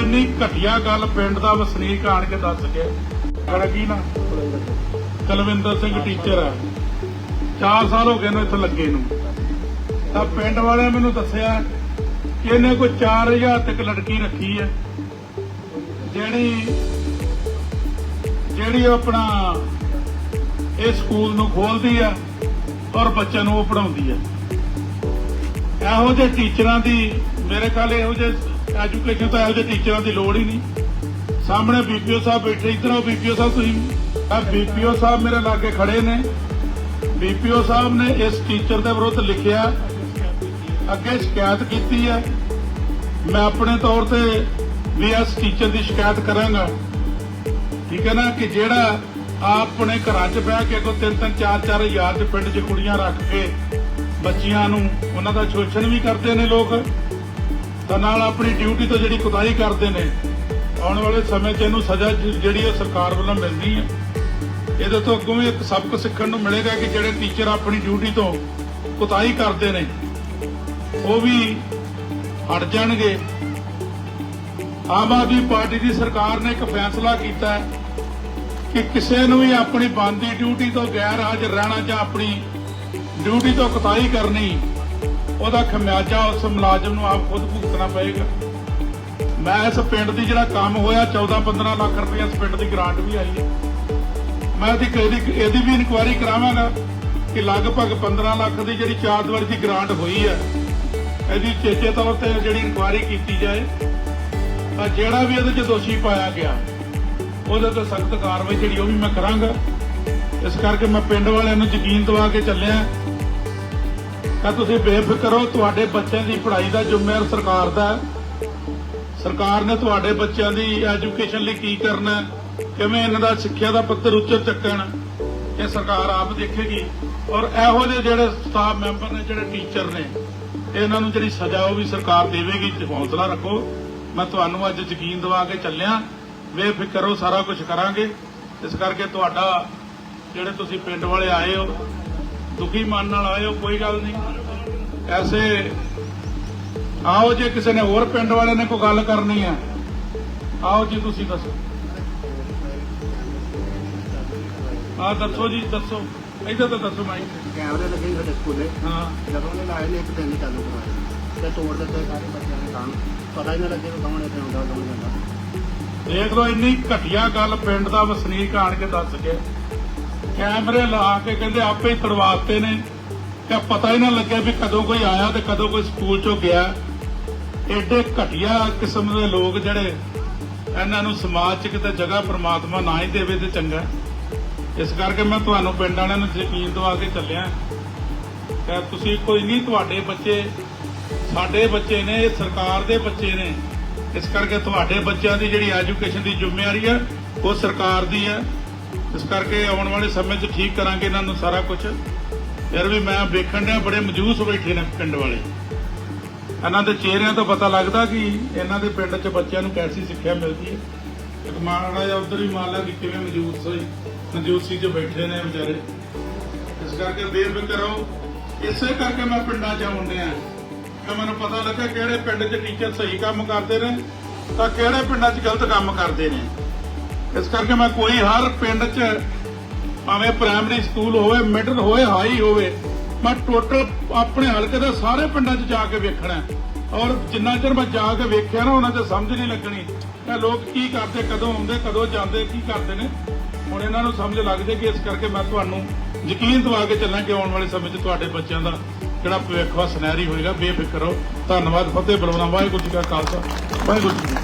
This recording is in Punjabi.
ਇੰਨੀ ਘਟੀਆ ਗੱਲ ਪਿੰਡ ਦਾ ਵਸਨੀਕ ਆਣ ਕੇ ਦੱਸ ਗਿਆ ਸਾਡਾ ਕੀ ਨਾ? ਕਲਵਿੰਦਰ ਸਿੰਘ ਟੀਚਰ ਹੈ 4 ਸਾਲ ਹੋ ਗਏ ਨੇ ਇੱਥੇ ਲੱਗੇ ਨੂੰ। ਤਾਂ ਪਿੰਡ ਵਾਲਿਆਂ ਮੈਨੂੰ ਦੱਸਿਆ ਕਿ ਇਹਨੇ ਕੋਈ 4000 ਤੱਕ ਲੜਕੀ ਰੱਖੀ ਹੈ। ਜਿਹੜੀ ਜਿਹੜੀ ਆਪਣਾ ਇਹ ਸਕੂਲ ਨੂੰ ਖੋਲਦੀ ਆ ਔਰ ਬੱਚਿਆਂ ਨੂੰ ਉਹ ਪੜਾਉਂਦੀ ਆ। ਇਹੋ ਜਿਹੇ ਟੀਚਰਾਂ ਦੀ ਮੇਰੇ ਖਿਆਲ ਇਹੋ ਜਿਹੇ ਐਜੂਕੇਸ਼ਨ ਤਾਂ ਇਹੋ ਜਿਹੇ ਟੀਚਰਾਂ ਦੀ ਲੋੜ ਹੀ ਨਹੀਂ। ਸਾਹਮਣੇ ਬੀਪੀਓ ਸਾਹਿਬ ਬੈਠੇ, ਇਧਰ ਆਓ ਬੀਪੀਓ ਸਾਹਿਬ ਤੁਸੀਂ। ਆ ਬੀਪੀਓ ਸਾਹਿਬ ਮੇਰੇ ਲਾਗੇ ਖੜੇ ਨੇ। ਬੀਪੀਓ ਸਾਹਿਬ ਨੇ ਇਸ ਟੀਚਰ ਦੇ ਵਿਰੁੱਧ ਲਿਖਿਆ। ਅੱਗੇ ਸ਼ਿਕਾਇਤ ਕੀਤੀ ਹੈ। ਮੈਂ ਆਪਣੇ ਤੌਰ ਤੇ ਵੀ ਇਸ ਟੀਚਰ ਦੀ ਸ਼ਿਕਾਇਤ ਕਰਾਂਗਾ। ਠੀਕ ਹੈ ਨਾ ਕਿ ਜਿਹੜਾ ਆਪਣੇ ਘਰਾਂ 'ਚ ਬਹਿ ਕੇ ਕੋ ਤਿੰਨ ਤਿੰਨ, ਚਾਰ ਚਾਰ ਹਜ਼ਾਰ ਦੇ ਪਿੰਡ 'ਚ ਕੁੜੀਆਂ ਰੱਖ ਕੇ ਬੱਚੀਆਂ ਨੂੰ ਉਹਨਾਂ ਦਾ ਸ਼ੋਸ਼ਣ ਵੀ ਕਰਦੇ ਨੇ ਲੋਕ। ਤਾਂ ਨਾਲ ਆਪਣੀ ਡਿਊਟੀ ਤੋਂ ਜਿਹੜੀ ਕੁਤਾਈ ਕਰਦੇ ਨੇ, ਆਉਣ ਵਾਲੇ ਸਮੇਂ 'ਚ ਇਹਨੂੰ ਸਜ਼ਾ ਜਿਹੜੀ ਉਹ ਸਰਕਾਰ ਵੱਲੋਂ ਮਿਲਣੀ ਹੈ। ਇਹਦੇ ਤੋਂ ਅੱਗੋਂ ਵੀ ਇੱਕ ਸਬਕ ਸਿੱਖਣ ਨੂੰ ਮਿਲੇਗਾ ਕਿ ਜਿਹੜੇ ਟੀਚਰ ਆਪਣੀ ਡਿਊਟੀ ਤੋਂ ਕੁਤਾਈ ਕਰਦੇ ਨੇ, ਉਹ ਵੀ ਹਟ ਜਾਣਗੇ। ਆਮ ਆਦਮੀ ਪਾਰਟੀ ਦੀ ਸਰਕਾਰ ਨੇ ਇੱਕ ਫੈਸਲਾ ਕੀਤਾ ਹੈ ਕਿ ਕਿਸੇ ਨੂੰ ਵੀ ਆਪਣੀ ਬੰਦੀ ਡਿਊਟੀ ਤੋਂ ਗੈਰ ਹਾਜ਼ਰ ਰਹਿਣਾ ਜਾਂ ਆਪਣੀ ਡਿਊਟੀ ਤੋਂ ਕੁਤਾਈ ਕਰਨੀ ਉਹਦਾ ਖਮਿਆਜਾ ਉਸ ਮੁਲਾਜ਼ਮ ਨੂੰ ਆਪ ਖੁਦ ਭੁਗਤਣਾ ਪਏਗਾ। ਮੈਂ ਇਸ ਪਿੰਡ ਦੀ ਜਿਹੜਾ ਕੰਮ ਹੋਇਆ 14-15 ਲੱਖ ਰੁਪਏ ਇਸ ਪਿੰਡ ਦੀ ਗ੍ਰਾਂਟ ਵੀ ਆਈ ਹੈ। ਮੈਂ ਇਹਦੀ ਇਹਦੀ ਇਹਦੀ ਵੀ ਇਨਕੁਆਇਰੀ ਕਰਾਵਾਂਗਾ ਕਿ ਲਗਭਗ 15 ਲੱਖ ਦੀ ਜਿਹੜੀ ਚਾਰ ਦੀਵਾਰੀ ਦੀ ਗ੍ਰਾਂਟ ਹੋਈ ਹੈ, ਇਹਦੀ ਚੇਚੇ ਤੌਰ ਤੇ ਜਿਹੜੀ ਇਨਕੁਆਇਰੀ ਕੀਤੀ ਜਾਏ, ਤਾਂ ਜਿਹੜਾ ਵੀ ਇਹਦੇ 'ਚ ਦੋਸ਼ੀ ਪਾਇਆ ਗਿਆ, ਉਹਦੇ ਤੇ ਸਖਤ ਕਾਰਵਾਈ ਜਿਹੜੀ ਉਹ ਵੀ ਮੈਂ ਕਰਾਂਗਾ। ਇਸ ਕਰਕੇ ਮੈਂ ਪਿੰਡ ਵਾਲਿਆਂ ਨੂੰ ਯਕੀਨ ਦਿਵਾ ਕੇ ਚੱਲਿਆ। ਤਾਂ ਤੁਸੀਂ ਬੇਫਿਕਰ ਹੋ, ਤੁਹਾਡੇ ਬੱਚਿਆਂ ਦੀ ਪੜ੍ਹਾਈ ਦਾ ਜ਼ਿੰਮੇਵਾਰ ਸਰਕਾਰ ਦਾ ਸਰਕਾਰ ਨੇ ਤੁਹਾਡੇ ਬੱਚਿਆਂ ਦੀ ਐਜੂਕੇਸ਼ਨ ਲਈ ਕੀ ਕਰਨਾ ਕਿਵੇਂ ਇਹਨਾਂ ਦਾ ਸਿੱਖਿਆ ਦਾ ਪੱਧਰ ਉੱਚਾ ਚੱਕਣ ਇਹ ਸਰਕਾਰ ਆਪ ਦੇਖੇਗੀ। ਔਰ ਇਹੋ ਜਿਹੇ ਜਿਹੜੇ ਸਟਾਫ ਮੈਂਬਰ ਨੇ, ਜਿਹੜੇ ਟੀਚਰ ਨੇ, ਇਹਨਾਂ ਨੂੰ ਜਿਹੜੀ ਸਜ਼ਾ ਉਹ ਵੀ ਸਰਕਾਰ ਦੇਵੇਗੀ, ਤੇ ਹੌਸਲਾ ਰੱਖੋ। ਮੈਂ ਤੁਹਾਨੂੰ ਅੱਜ ਯਕੀਨ ਦਿਵਾ ਕੇ ਚੱਲਿਆ, ਬੇਫਿਕਰ ਹੋ, ਸਾਰਾ ਕੁਝ ਕਰਾਂਗੇ। ਇਸ ਕਰਕੇ ਤੁਹਾਡਾ, ਜਿਹੜੇ ਤੁਸੀਂ ਪਿੰਡ ਵਾਲੇ ਆਏ ਹੋ ਦੁਖੀ ਮਨ ਨਾਲ ਆਏ ਹੋ ਕੋਈ ਗੱਲ ਨਹੀਂ। ਐਸੇ ਆਓ ਜੇ ਕਿਸੇ ਨੇ ਹੋਰ ਪਿੰਡ ਵਾਲੇ ਨੇ ਕੋਈ ਗੱਲ ਕਰਨੀ ਹੈ ਆਓ ਜੀ ਤੁਸੀਂ ਦੱਸੋ। ਆ ਦੱਸੋ ਜੀ ਦੱਸੋ। ਇੱਧਰ ਤਾਂ ਦੱਸੋ ਮਾਈ। ਕੈਮਰੇ ਲੱਗੇ ਸੀ ਸਾਡੇ ਸਕੂਲੇ। ਹਾਂ। ਜਦੋਂ ਉਹਨੇ ਲਾਏ ਨੇ ਇੱਕ ਦਿਨ ਹੀ ਚਾਲੂ ਕਰਵਾਏ ਤੇ ਤੋੜ ਦਿੱਤੇ ਸਾਰੇ ਬੱਚਿਆਂ ਦੇ ਕੰਮ। ਪਤਾ ਹੀ ਨਾ ਲੱਗੇ ਕਿ ਕੌਣ ਇੱਥੇ ਆਉਂਦਾ ਕੌਣ ਜਾਂਦਾ। ਦੇਖ ਲਓ ਇੰਨੀ ਘਟੀਆ ਗੱਲ ਪਿੰਡ ਦਾ ਵਸਨੀਕ ਆਣ ਕੇ ਦੱਸ ਗਿਆ ਕੈਮਰੇ ਲਾ ਕੇ ਕਹਿੰਦੇ ਆਪੇ ਹੀ ਤੜਵਾਤੇ ਨੇ। ਤੇ ਪਤਾ ਹੀ ਨਾ ਲੱਗਿਆ ਵੀ ਕਦੋਂ ਕੋਈ ਆਇਆ ਤੇ ਕਦੋਂ ਕੋਈ ਸਕੂਲ ਚੋਂ ਗਿਆ। ਐਡੇ ਘਟੀਆ ਕਿਸਮ ਦੇ ਲੋਕ ਜਿਹੜੇ ਇਹਨਾਂ ਨੂੰ ਸਮਾਜ 'ਚ ਕਿਤੇ ਜਗ੍ਹਾ ਪ੍ਰਮਾਤਮਾ ਨਾ ਹੀ ਦੇਵੇ ਤੇ ਚੰਗਾ। ਇਸ ਕਰਕੇ ਮੈਂ ਤੁਹਾਨੂੰ ਪਿੰਡ ਵਾਲਿਆਂ ਨੂੰ ਯਕੀਨ ਦਵਾ ਕੇ ਚੱਲਿਆ। ਕਿ ਤੁਸੀਂ ਕੋਈ ਨਹੀਂ, ਤੁਹਾਡੇ ਬੱਚੇ, ਸਾਡੇ ਬੱਚੇ ਨੇ, ਇਹ ਸਰਕਾਰ ਦੇ ਬੱਚੇ ਨੇ। ਇਸ ਕਰਕੇ ਤੁਹਾਡੇ ਬੱਚਿਆਂ ਦੀ ਜਿਹੜੀ ਐਜੂਕੇਸ਼ਨ ਦੀ ਜ਼ਿੰਮੇਵਾਰੀ ਹੈ ਉਹ ਸਰਕਾਰ ਦੀ ਹੈ ਇਸ ਕਰਕੇ ਆਉਣ ਵਾਲੇ ਸਮੇਂ 'ਚ ਠੀਕ ਕਰਾਂਗੇ ਇਹਨਾਂ ਨੂੰ ਸਾਰਾ ਕੁਝ ਯਾਰ ਵੀ ਮੈਂ ਵੇਖਣ ਡਿਆ, ਬੜੇ ਮਜੂਸ ਬੈਠੇ ਨੇ ਪਿੰਡ ਵਾਲੇ। ਇਹਨਾਂ ਦੇ ਚਿਹਰਿਆਂ ਤੋਂ ਪਤਾ ਲੱਗਦਾ ਕਿ ਇਹਨਾਂ ਦੇ ਪਿੰਡ 'ਚ ਬੱਚਿਆਂ ਨੂੰ ਕੈਸੀ ਸਿੱਖਿਆ ਮਿਲਦੀ ਹੈ। ਇੱਕ ਮਾੜਾ ਜਿਹਾ ਉਧਰ ਹੀ ਮੰਨ ਲਾ ਕਿ ਕਿਵੇਂ ਮਜੂਸ ਹੋਈ, ਮਜੂਸੀ 'ਚ ਬੈਠੇ ਨੇ ਵਿਚਾਰੇ। ਇਸ ਕਰਕੇ ਬੇਫਿਕਰ ਰਹੋ। ਇਸੇ ਕਰਕੇ ਮੈਂ ਪਿੰਡਾਂ 'ਚ ਆਉਂਦੇ ਆ ਕਿ ਮੈਨੂੰ ਪਤਾ ਲੱਗਾ ਕਿਹੜੇ ਪਿੰਡ 'ਚ ਟੀਚਰ ਸਹੀ ਕੰਮ ਕਰਦੇ ਨੇ, ਤਾਂ ਕਿਹੜੇ ਪਿੰਡਾਂ 'ਚ ਗਲਤ ਕੰਮ ਕਰਦੇ ਨੇ। ਇਸ ਕਰਕੇ ਮੈਂ ਕੋਈ ਹਰ ਪਿੰਡ 'ਚ ਭਾਵੇਂ ਪ੍ਰਾਇਮਰੀ ਸਕੂਲ ਹੋਵੇ ਮਿਡਲ ਹੋਵੇ ਹਾਈ ਹੋਵੇ, ਮੈਂ ਟੋਟਲ ਆਪਣੇ ਹਲਕੇ ਦੇ ਸਾਰੇ ਪਿੰਡਾਂ 'ਚ ਜਾ ਕੇ ਵੇਖਣਾ ਔਰ ਜਿੰਨਾ ਚਿਰ ਮੈਂ ਜਾ ਕੇ ਵੇਖਿਆ ਨਾ, ਉਹਨਾਂ 'ਚ ਸਮਝ ਨਹੀਂ ਲੱਗਣੀ ਕਿ ਲੋਕ ਕੀ ਕਰਦੇ, ਕਦੋਂ ਆਉਂਦੇ, ਕਦੋਂ ਜਾਂਦੇ, ਕੀ ਕਰਦੇ ਨੇ। ਹੁਣ ਇਹਨਾਂ ਨੂੰ ਸਮਝ ਲੱਗ ਜੇ ਕਿ ਇਸ ਕਰਕੇ ਮੈਂ ਤੁਹਾਨੂੰ ਯਕੀਨ ਦਿਵਾ ਕੇ ਚੱਲਾਂ ਕਿ ਆਉਣ ਵਾਲੇ ਸਮੇਂ 'ਚ ਤੁਹਾਡੇ ਬੱਚਿਆਂ ਦਾ ਜਿਹੜਾ ਭਵਿੱਖ ਵਾ ਸੁਨਹਿਰੀ ਹੋਏਗਾ। ਬੇਫਿਕਰ ਰਹੋ। ਧੰਨਵਾਦ। ਫਤਿਹ ਬਲਵਨਾ ਵਾਹਿਗੁਰੂ ਜੀ ਕਾ ਖਾਲਸਾ। ਵਾਹਿਗੁਰੂ ਜੀ